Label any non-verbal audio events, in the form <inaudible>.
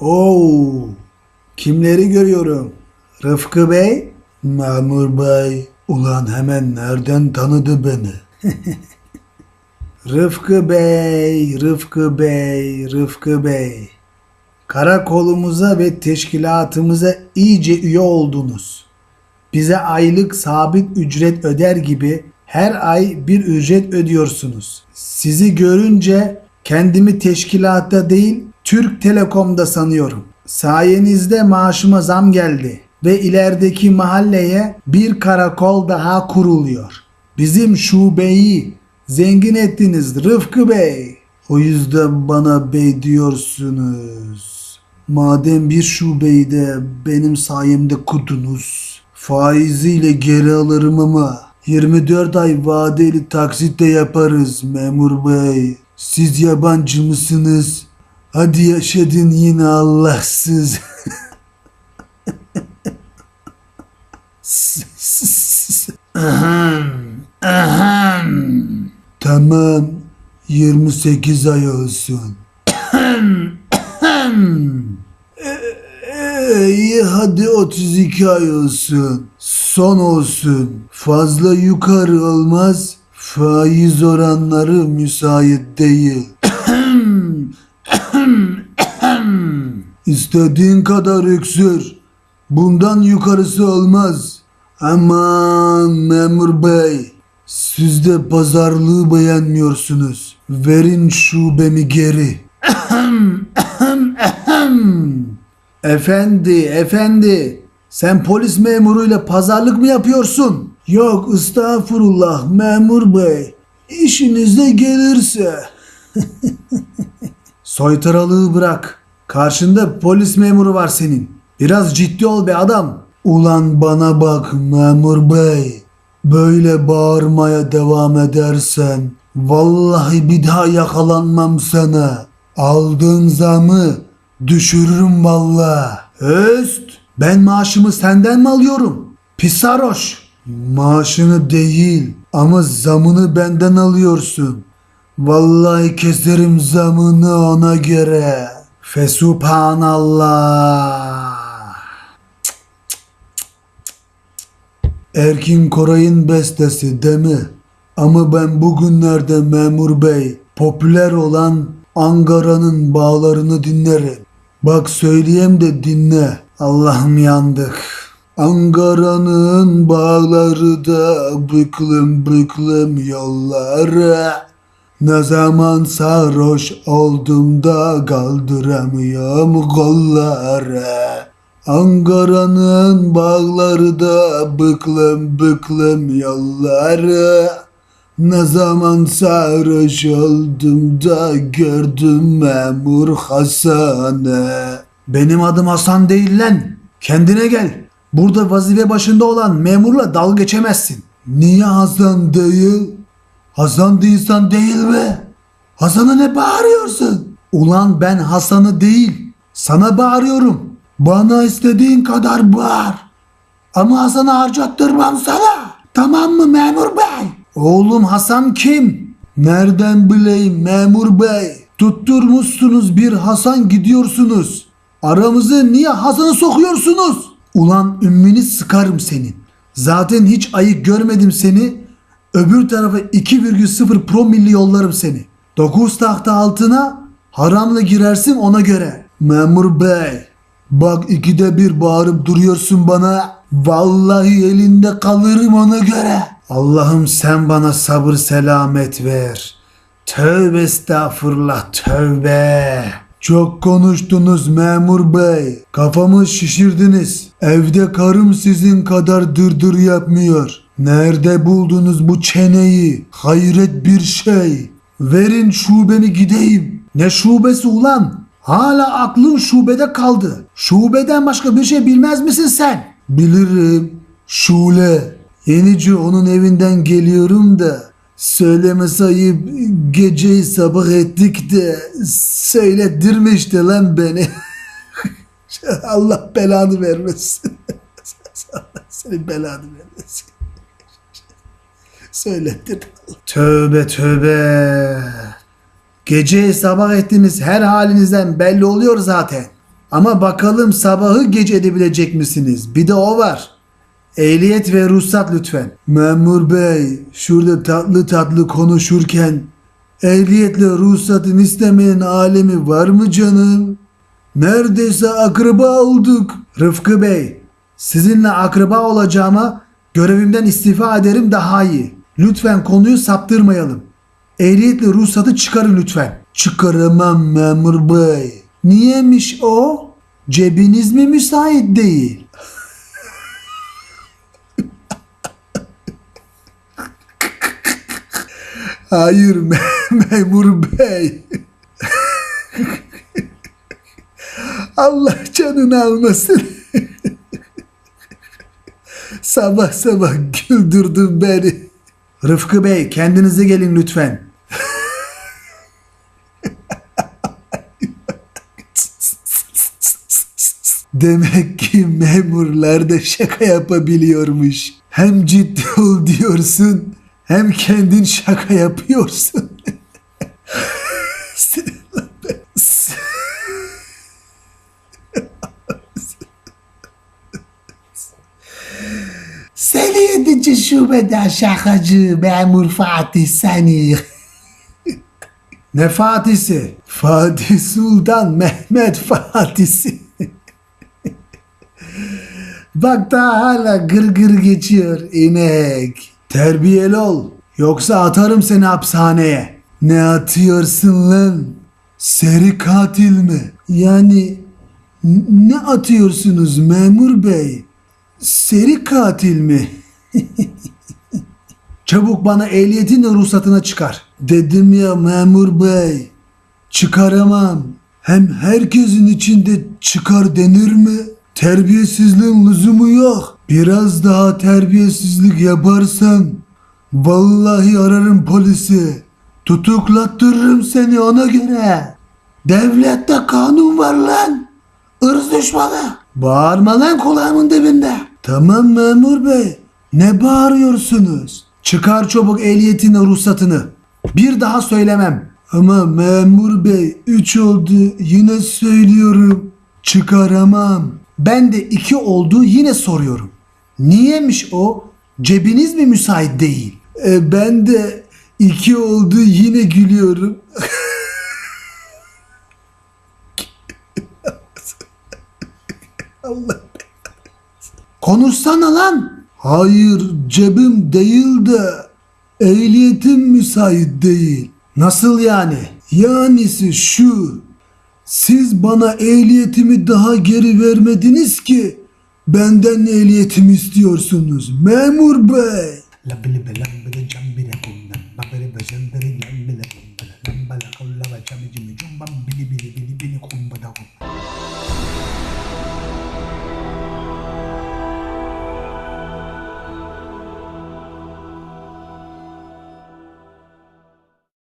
Oo, kimleri görüyorum? Rıfkı Bey, Memur Bey. Ulan hemen nereden tanıdı beni? <laughs> Rıfkı Bey, Rıfkı Bey, Rıfkı Bey. Karakolumuza ve teşkilatımıza iyice üye oldunuz. Bize aylık sabit ücret öder gibi her ay bir ücret ödüyorsunuz. Sizi görünce kendimi teşkilatta değil Türk Telekom'da sanıyorum. Sayenizde maaşıma zam geldi ve ilerideki mahalleye bir karakol daha kuruluyor. Bizim şubeyi zengin ettiniz Rıfkı Bey. O yüzden bana bey diyorsunuz. Madem bir şubeyi de benim sayemde kurdunuz. Faiziyle geri alırım ama 24 ay vadeli taksitle yaparız memur bey. Siz yabancı mısınız? Hadi yaşadın yine Allahsız. ahem, ahem. Tamam 28 ay olsun. Ee, İyi hadi 32 ay olsun. Son olsun. Fazla yukarı olmaz. Faiz oranları müsait değil. <coughs> İstediğin kadar öksür. Bundan yukarısı olmaz. Aman memur bey. Siz de pazarlığı beğenmiyorsunuz. Verin şubemi geri. <coughs> Efendi, efendi. Sen polis memuruyla pazarlık mı yapıyorsun? Yok, estağfurullah memur bey. İşinize gelirse. <laughs> Soytaralığı bırak. Karşında polis memuru var senin. Biraz ciddi ol be adam. Ulan bana bak memur bey. Böyle bağırmaya devam edersen vallahi bir daha yakalanmam sana. Aldığın zamı düşürürüm vallahi. Öst ben maaşımı senden mi alıyorum? Pis sarhoş. Maaşını değil ama zamını benden alıyorsun. Vallahi keserim zamını ona göre. Fesubhanallah. Erkin Koray'ın bestesi değil mi? Ama ben bugünlerde memur bey popüler olan Ankara'nın bağlarını dinlerim. Bak söyleyeyim de dinle. Allah'ım yandık. Ankara'nın bağları da büklüm büklüm yolları. Ne zaman sarhoş oldum da kaldıramıyorum kolları. Ankara'nın bağları da büklüm büklüm yolları. Ne zaman sarhoş oldum da gördüm memur Hasan'ı. Benim adım Hasan değil lan. Kendine gel. Burada vazife başında olan memurla dalga geçemezsin. Niye Hasan değil? Hasan değilsen değil mi? Hasan'a ne bağırıyorsun? Ulan ben Hasan'ı değil, sana bağırıyorum. Bana istediğin kadar bağır. Ama Hasan'ı harcattırmam sana. Tamam mı memur bey? Oğlum Hasan kim? Nereden bileyim memur bey? Tutturmuşsunuz bir Hasan gidiyorsunuz. Aramızı niye Hasan'ı sokuyorsunuz? Ulan ümmünü sıkarım senin. Zaten hiç ayı görmedim seni. Öbür tarafa 2,0 promilli yollarım seni. 9 tahta altına haramla girersin ona göre. Memur bey bak ikide bir bağırıp duruyorsun bana. Vallahi elinde kalırım ona göre. Allah'ım sen bana sabır selamet ver. Tövbe estağfurullah tövbe. Çok konuştunuz memur bey. Kafamı şişirdiniz. Evde karım sizin kadar dırdır yapmıyor. Nerede buldunuz bu çeneyi? Hayret bir şey. Verin şubemi gideyim. Ne şubesi ulan? Hala aklın şubede kaldı. Şubeden başka bir şey bilmez misin sen? Bilirim. Şule. Yenice onun evinden geliyorum da. Söyleme sayıp geceyi sabah ettik de söylettirmişti lan beni. <laughs> Allah belanı vermesin. <laughs> Allah senin belanı vermesin. Söylettirdi. Tövbe tövbe. Geceyi sabah ettiniz her halinizden belli oluyor zaten. Ama bakalım sabahı gece edebilecek misiniz? Bir de o var. Ehliyet ve ruhsat lütfen. Memur bey, şurada tatlı tatlı konuşurken ehliyetle ruhsatın istemeyen alemi var mı canım? Neredeyse akraba olduk. Rıfkı Bey, sizinle akraba olacağıma görevimden istifa ederim daha iyi. Lütfen konuyu saptırmayalım. Ehliyetle ruhsatı çıkarın lütfen. Çıkaramam memur bey. Niyemiş o? Cebiniz mi müsait değil? <laughs> Hayır me- <laughs> memur bey. <laughs> Allah canını almasın. sabah sabah güldürdün beni. Rıfkı Bey kendinize gelin lütfen. Demek ki memurlar da şaka yapabiliyormuş. Hem ciddi ol diyorsun hem kendin şaka yapıyorsun. Yedinci şubeden şakacı memur Fatih seni. ne Fatih'si? Fatih Sultan Mehmet Fatih'si. Bak daha hala gır gır geçiyor inek. Terbiyeli ol. Yoksa atarım seni hapishaneye. Ne atıyorsun lan? Seri katil mi? Yani ne atıyorsunuz memur bey? Seri katil mi? Çabuk bana ehliyetin ve ruhsatına çıkar. Dedim ya memur bey. Çıkaramam. Hem herkesin içinde çıkar denir mi? Terbiyesizliğin lüzumu yok. Biraz daha terbiyesizlik yaparsan vallahi ararım polisi. Tutuklattırırım seni ona göre. Devlette kanun var lan. Irz düşmanı. Bağırma lan kulağımın dibinde. Tamam memur bey. Ne bağırıyorsunuz? Çıkar çabuk ehliyetini ruhsatını. Bir daha söylemem. Ama memur bey üç oldu yine söylüyorum. Çıkaramam. Ben de iki oldu yine soruyorum. Niyemiş o? Cebiniz mi müsait değil? E, ben de iki oldu yine gülüyorum. <laughs> Allah Konuşsana lan. Hayır cebim değil de ehliyetim müsait değil. Nasıl yani? Yanisi şu. Siz bana ehliyetimi daha geri vermediniz ki benden ehliyetimi istiyorsunuz. Memur bey.